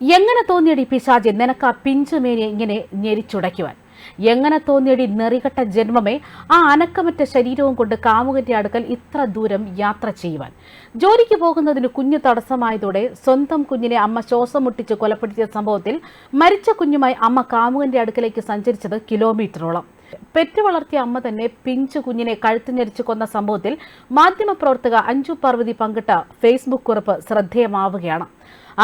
എങ്ങനെ തോന്നിയടി പിശാജി നിനക്ക് ആ പിഞ്ചുമേനെ ഇങ്ങനെ ഞെരിച്ചുടയ്ക്കുവാൻ. എങ്ങനെ തോന്നിയടി നെറികെട്ട ജന്മമേ? ആ അനക്കമറ്റ ശരീരവും കൊണ്ട് കാമുകന്റെ അടുക്കൽ ഇത്ര ദൂരം യാത്ര ചെയ്യുവാൻ. ജോലിക്ക് പോകുന്നതിന് കുഞ്ഞു തടസ്സമായതോടെ സ്വന്തം കുഞ്ഞിനെ അമ്മ ശ്വാസം മുട്ടിച്ച് കൊലപ്പെടുത്തിയ സംഭവത്തിൽ മരിച്ച കുഞ്ഞുമായി അമ്മ കാമുകന്റെ അടുക്കലേക്ക് സഞ്ചരിച്ചത് കിലോമീറ്ററോളം. പെറ്റു വളർത്തിയ അമ്മ തന്നെ പിഞ്ചു കുഞ്ഞിനെ കഴുത്തു ഞെരിച്ചു കൊന്ന സംഭവത്തിൽ മാധ്യമപ്രവർത്തക അഞ്ജു പാർവതി പങ്കിട്ട ഫേസ്ബുക്ക് കുറിപ്പ് ശ്രദ്ധേയമാവുകയാണ്.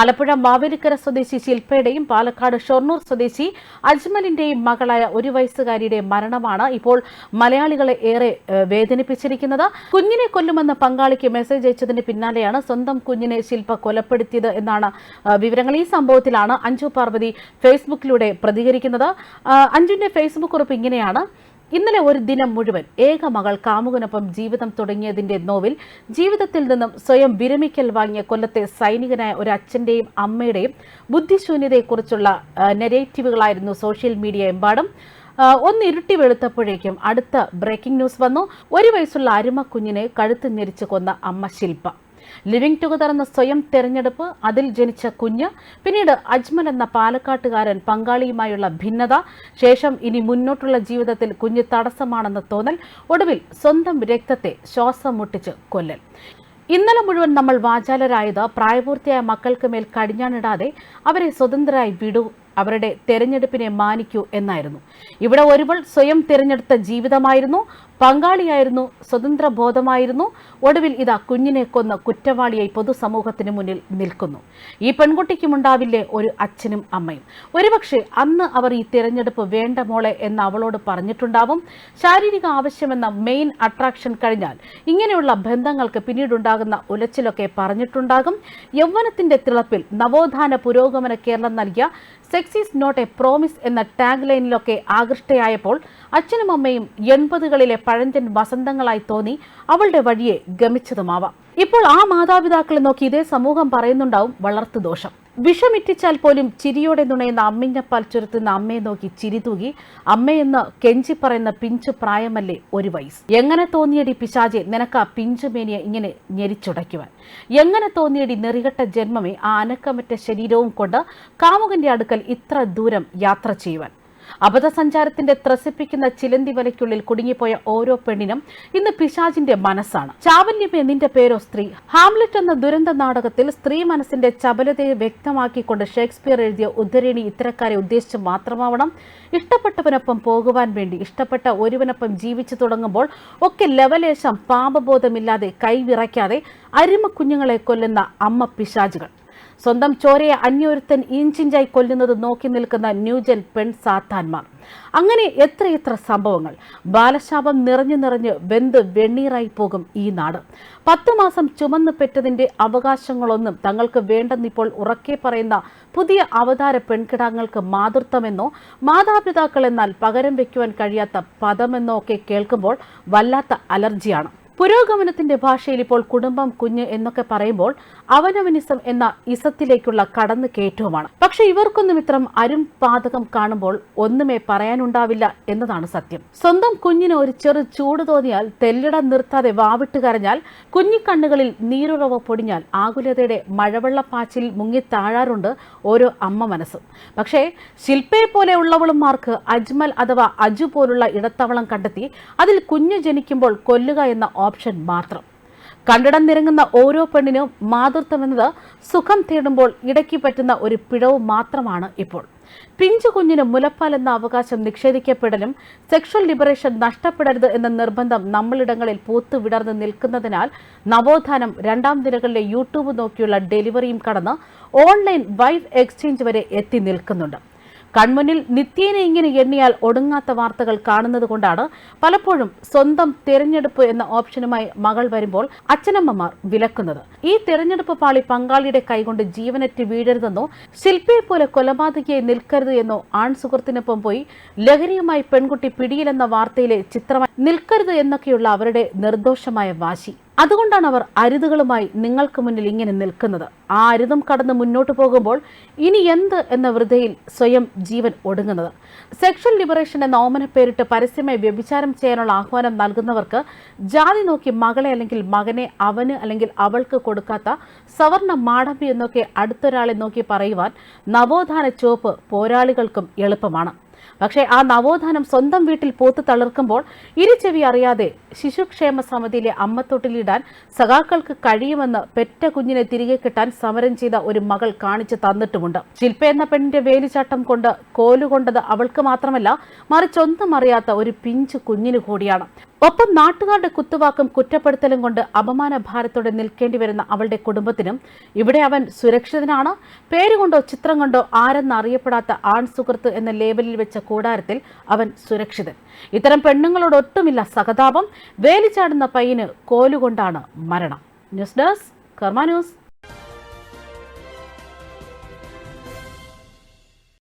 ആലപ്പുഴ മാവേലിക്കര സ്വദേശി ശില്പയുടെയും പാലക്കാട് ഷൊർണൂർ സ്വദേശി അജ്മലിന്റെയും മകളായ ഒരു വയസ്സുകാരിയുടെ മരണമാണ് ഇപ്പോൾ മലയാളികളെ ഏറെ വേദനിപ്പിച്ചിരിക്കുന്നത്. കുഞ്ഞിനെ കൊല്ലുമെന്ന് പങ്കാളിക്ക് മെസ്സേജ് അയച്ചതിന് പിന്നാലെയാണ് സ്വന്തം കുഞ്ഞിനെ ശില്പ കൊലപ്പെടുത്തിയത് എന്നാണ് വിവരങ്ങൾ. ഈ സംഭവത്തിലാണ് അഞ്ജു പാർവതി ഫേസ്ബുക്കിലൂടെ പ്രതികരിക്കുന്നത്. അഞ്ജുവിന്റെ ഫേസ്ബുക്ക് കുറിപ്പ് ഇങ്ങനെയാണ്. ഇന്നലെ ഒരു ദിനം മുഴുവൻ ഏക മകൾ കാമുകനൊപ്പം ജീവിതം തുടങ്ങിയതിന്റെ നോവിൽ ജീവിതത്തിൽ നിന്നും സ്വയം വിരമിക്കൽ വാങ്ങിയ കൊല്ലത്തെ സൈനികനായ ഒരു അച്ഛന്റെയും അമ്മയുടെയും ബുദ്ധിശൂന്യതയെക്കുറിച്ചുള്ള നെഗറ്റീവുകളായിരുന്നു സോഷ്യൽ മീഡിയ എമ്പാടും. ഒന്ന് ഇരുട്ടി വെളുത്തപ്പോഴേക്കും അടുത്ത ബ്രേക്കിംഗ് ന്യൂസ് വന്നു. ഒരു വയസ്സുള്ള അരുമ കുഞ്ഞിനെ കഴുത്ത് ഞെരിച്ച് കൊന്ന അമ്മ ശില്പ. ലിവിംഗ് ടുഗദർ എന്ന സ്വയം തെരഞ്ഞെടുപ്പ് അതിൽ ജനിച്ച കുഞ്ഞ് പിന്നീട് അജ്മൽ എന്ന പാലക്കാട്ടുകാരൻ പങ്കാളിയുമായുള്ള ഭിന്നത ശേഷം ഇനി മുന്നോട്ടുള്ള ജീവിതത്തിൽ കുഞ്ഞ് തടസ്സമാണെന്ന് തോന്നൽ ഒടുവിൽ സ്വന്തം രക്തത്തെ ശ്വാസം മുട്ടിച്ച് കൊല്ലൽ. ഇന്നലെ മുഴുവൻ നമ്മൾ വാചാലരായത് പ്രായപൂർത്തിയായ മക്കൾക്ക് മേൽ കടിഞ്ഞാണിടാതെ അവരെ സ്വതന്ത്രരായി വിടൂ അവരുടെ തെരഞ്ഞെടുപ്പിനെ മാനിക്കൂ എന്നായിരുന്നു. ഇവിടെ ഒരുവൾ സ്വയം തിരഞ്ഞെടുത്ത ജീവിതമായിരുന്നു. പങ്കാളിയായിരുന്നു സ്വതന്ത്ര ബോധമായിരുന്നു ഒടുവിൽ ഇതാ കുഞ്ഞിനെ കൊന്ന കുറ്റവാളിയായി പൊതുസമൂഹത്തിന് മുന്നിൽ നിൽക്കുന്നു. ഈ പെൺകുട്ടിക്കുമുണ്ടാവില്ലേ ഒരു അച്ഛനും അമ്മയും? ഒരുപക്ഷെ അന്ന് അവർ ഈ തിരഞ്ഞെടുപ്പ് വേണ്ട മോളെ എന്ന് അവളോട് പറഞ്ഞിട്ടുണ്ടാവും. ശാരീരിക ആവശ്യമെന്ന മെയിൻ അട്രാക്ഷൻ കഴിഞ്ഞാൽ ഇങ്ങനെയുള്ള ബന്ധങ്ങൾക്ക് പിന്നീടുണ്ടാകുന്ന ഉലച്ചിലൊക്കെ പറഞ്ഞിട്ടുണ്ടാകും. യൗവനത്തിന്റെ തിളപ്പിൽ നവോത്ഥാന പുരോഗമന കേരളം നൽകിയ sex is not a promise എന്ന ടാഗ് ലൈനിലൊക്കെ ആകൃഷ്ടയായപ്പോൾ അച്ഛനും അമ്മയും എൺപതുകളിലെ പഴഞ്ചൻ വസന്തങ്ങളായി തോന്നി അവളുടെ വഴിയെ ഗമിച്ചതുമാവാം. ഇപ്പോൾ ആ മാതാപിതാക്കളെ നോക്കി ഇതേ സമൂഹം പറയുന്നുണ്ടാവും വളർത്തു ദോഷം വിഷമിറ്റിച്ചാൽ പോലും ചിരിയോടെ നുണയുന്ന അമ്മിഞ്ഞപ്പാൽ ചുരത്തുന്ന അമ്മയെ നോക്കി ചിരി തൂകി അമ്മയെന്ന് കെഞ്ചി പറയുന്ന പിഞ്ച് പ്രായമല്ലേ ഒരു വയസ്സ്? എങ്ങനെ തോന്നിയടി പിശാചെ നിനക്ക് ആ പിഞ്ചുമേനിയെ ഇങ്ങനെ ഞെരിച്ചുടയ്ക്കുവാൻ? എങ്ങനെ തോന്നിയടി നെറികെട്ട ജന്മമേ ആ അനക്കമറ്റ ശരീരവും കൊണ്ട് കാമുകന്റെ അടുക്കൽ ഇത്ര ദൂരം യാത്ര ചെയ്യുവാൻ? അബദ്ധസഞ്ചാരത്തിന്റെ ത്രസിപ്പിക്കുന്ന ചിലന്തി വലയ്ക്കുള്ളിൽ കുടുങ്ങിപ്പോയ ഓരോ പെണ്ണിനും ഇന്ന് പിശാജിന്റെ മനസ്സാണ്. ചാവല്യമേ നിന്റെ പേരോ സ്ത്രീ? ഹാംലെറ്റ് എന്ന ദുരന്ത നാടകത്തിൽ സ്ത്രീ മനസ്സിന്റെ ചപലതയെ വ്യക്തമാക്കിക്കൊണ്ട് ഷേക്സ്പിയർ എഴുതിയ ഉദ്ധരണി ഇത്തരക്കാരെ ഉദ്ദേശിച്ച് മാത്രമാവണം. ഇഷ്ടപ്പെട്ടവനൊപ്പം പോകുവാൻ വേണ്ടി ഇഷ്ടപ്പെട്ട ഒരുവനൊപ്പം ജീവിച്ചു തുടങ്ങുമ്പോൾ ഒക്കെ ലവലേശം പാപബോധമില്ലാതെ കൈവിറയ്ക്കാതെ അരിമ കുഞ്ഞുങ്ങളെ കൊല്ലുന്ന അമ്മ പിശാചുകൾ. സ്വന്തം ചോരയെ അന്യൊരുത്തൻ ഇഞ്ചിഞ്ചായി കൊല്ലുന്നത് നോക്കി നിൽക്കുന്ന ന്യൂജൻ പെൺ സാത്താന്മാർ അങ്ങനെ എത്രയെത്ര സംഭവങ്ങൾ. ബാലശാപം നിറഞ്ഞു നിറഞ്ഞ് വെന്ത് വെണ്ണീറായി പോകും ഈ നാട്. പത്തു മാസം ചുമന്ന് പെറ്റതിന്റെ അവകാശങ്ങളൊന്നും തങ്ങൾക്ക് വേണ്ടെന്നിപ്പോൾ ഉറക്കെ പറയുന്ന പുതിയ അവതാര പെൺകിടാങ്ങൾക്ക് മാതൃത്വമെന്നോ മാതാപിതാക്കൾ എന്നാൽ പകരം വയ്ക്കുവാൻ കഴിയാത്ത പദമെന്നോ ഒക്കെ കേൾക്കുമ്പോൾ വല്ലാത്ത അലർജിയാണ്. പുരോഗമനത്തിന്റെ ഭാഷയിൽ ഇപ്പോൾ കുടുംബം കുഞ്ഞ് എന്നൊക്കെ പറയുമ്പോൾ അവനവനിസം എന്ന ഇസത്തിലേക്കുള്ള കടന്നു കയറ്റവുമാണ്. പക്ഷെ ഇവർക്കൊന്നും ഇത്തരം അരും പാതകം കാണുമ്പോൾ ഒന്നുമേ പറയാനുണ്ടാവില്ല എന്നതാണ് സത്യം. സ്വന്തം കുഞ്ഞിന് ഒരു ചെറു ചൂട് തോന്നിയാൽ തെല്ലിടം നിർത്താതെ വാവിട്ട് കരഞ്ഞാൽ കുഞ്ഞിക്കണ്ണുകളിൽ നീരുറവ പൊടിഞ്ഞാൽ ആകുലതയുടെ മഴവെള്ളപ്പാച്ചിൽ മുങ്ങി താഴാറുണ്ട് ഓരോ അമ്മ മനസ്സും. പക്ഷേ ശില്പയെ പോലെ ഉള്ളവളുമാർക്ക് അജ്മൽ അഥവാ അജു പോലുള്ള ഇടത്തവളം കണ്ടെത്തി അതിൽ കുഞ്ഞു ജനിക്കുമ്പോൾ കൊല്ലുക എന്ന ഓപ്ഷൻ മാത്രം. കണ്ടിടം നിരങ്ങുന്ന ഓരോ പെണ്ണിനും മാതൃത്വം എന്നത് സുഖം തേടുമ്പോൾ ഇടയ്ക്ക് പറ്റുന്ന ഒരു പിഴവ് മാത്രമാണ് ഇപ്പോൾ. പിഞ്ചു കുഞ്ഞിന് മുലപ്പാൽ എന്ന അവകാശം നിഷേധിക്കപ്പെടലും സെക്ഷൽ ലിബറേഷൻ നഷ്ടപ്പെടരുത് എന്ന നിർബന്ധം നമ്മളിടങ്ങളിൽ പൂത്തു വിടർന്ന് നിൽക്കുന്നതിനാൽ നവോത്ഥാനം രണ്ടാം നിരകളിലെ യൂട്യൂബ് നോക്കിയുള്ള ഡെലിവറിയും കടന്ന് ഓൺലൈൻ വൈഫ് എക്സ്ചേഞ്ച് വരെ എത്തി നിൽക്കുന്നുണ്ട്. കൺമുന്നിൽ നിത്യേന ഇങ്ങനെ എണ്ണിയാൽ ഒടുങ്ങാത്ത വാർത്തകൾ കാണുന്നത് കൊണ്ടാണ് പലപ്പോഴും സ്വന്തം തിരഞ്ഞെടുപ്പ് എന്ന ഓപ്ഷനുമായി മകൾ വരുമ്പോൾ അച്ഛനമ്മമാർ വിലക്കുന്നത്. ഈ തിരഞ്ഞെടുപ്പ് പാളി പങ്കാളിയുടെ കൈകൊണ്ട് ജീവനറ്റ് വീഴരുതെന്നോ ശില്പിയെ പോലെ കൊലപാതകയായി നിൽക്കരുത് എന്നോ ആൺ സുഹൃത്തിനൊപ്പം പോയി ലഹരിയുമായി പെൺകുട്ടി പിടിയിലെന്ന വാർത്തയിലെ ചിത്രമായി നിൽക്കരുത് എന്നൊക്കെയുള്ള അവരുടെ നിർദോഷമായ വാശി. അതുകൊണ്ടാണ് അവർ അരുതുകളുമായി നിങ്ങൾക്ക് മുന്നിൽ ഇങ്ങനെ നിൽക്കുന്നത്. ആ അരുതും കടന്ന് മുന്നോട്ട് പോകുമ്പോൾ ഇനി എന്ത് എന്ന വൃതയിൽ സ്വയം ജീവൻ ഒടുങ്ങുന്നത്. സെക്ഷൽ ലിബറേഷൻ എന്ന ഓമന പേരിട്ട് പരസ്യമായി വ്യഭിചാരം ചെയ്യാനുള്ള ആഹ്വാനം നൽകുന്നവർക്ക് ജാതി നോക്കി മകളെ അല്ലെങ്കിൽ മകനെ അവന് അല്ലെങ്കിൽ അവൾക്ക് കൊടുക്കാത്ത സവർണ മാടമ്പി എന്നൊക്കെ അടുത്തൊരാളെ നോക്കി പറയുവാൻ നവോത്ഥാന ചുവപ്പ് പോരാളികൾക്കും എളുപ്പമാണ്. പക്ഷേ ആ നവോത്ഥാനം സ്വന്തം വീട്ടിൽ പോത്ത് തളിർക്കുമ്പോൾ ഇരുചെവി അറിയാതെ ശിശുക്ഷേമ സമിതിയിലെ അമ്മത്തൊട്ടിലിടാൻ സഖാക്കൾക്ക് കഴിയുമെന്ന് പെറ്റ കുഞ്ഞിനെ തിരികെ കിട്ടാൻ സമരം ചെയ്ത ഒരു മകൾ കാണിച്ചു തന്നിട്ടുമുണ്ട്. ശില്പ എന്ന പെണ്ണിന്റെ വേലിച്ചാട്ടം കൊണ്ട് കോലുകൊണ്ടത് അവൾക്ക് മാത്രമല്ല മറിച്ചൊന്നും അറിയാത്ത ഒരു പിഞ്ചു കുഞ്ഞിനു കൂടിയാണ്. ഒപ്പം നാട്ടുകാരുടെ കുത്തുവാക്കും കുറ്റപ്പെടുത്തലും കൊണ്ട് അപമാന ഭാരത്തോടെ നിൽക്കേണ്ടി വരുന്ന അവളുടെ കുടുംബത്തിനും ഇവിടെ അവൻ സുരക്ഷിതനാണ്. പേരുകൊണ്ടോ ചിത്രം കൊണ്ടോ ആരെന്ന് അറിയപ്പെടാത്ത ആൺ സുഹൃത്ത് എന്ന ലേബലിൽ വെച്ച കൂടാരത്തിൽ അവൻ സുരക്ഷിതൻ. ഇത്തരം പെണ്ണുങ്ങളോട് ഒട്ടുമില്ല സഹതാപം. വേലിച്ചാടുന്ന പയ്യന് കോലുകൊണ്ടാണ് മരണം. News desk Karma news.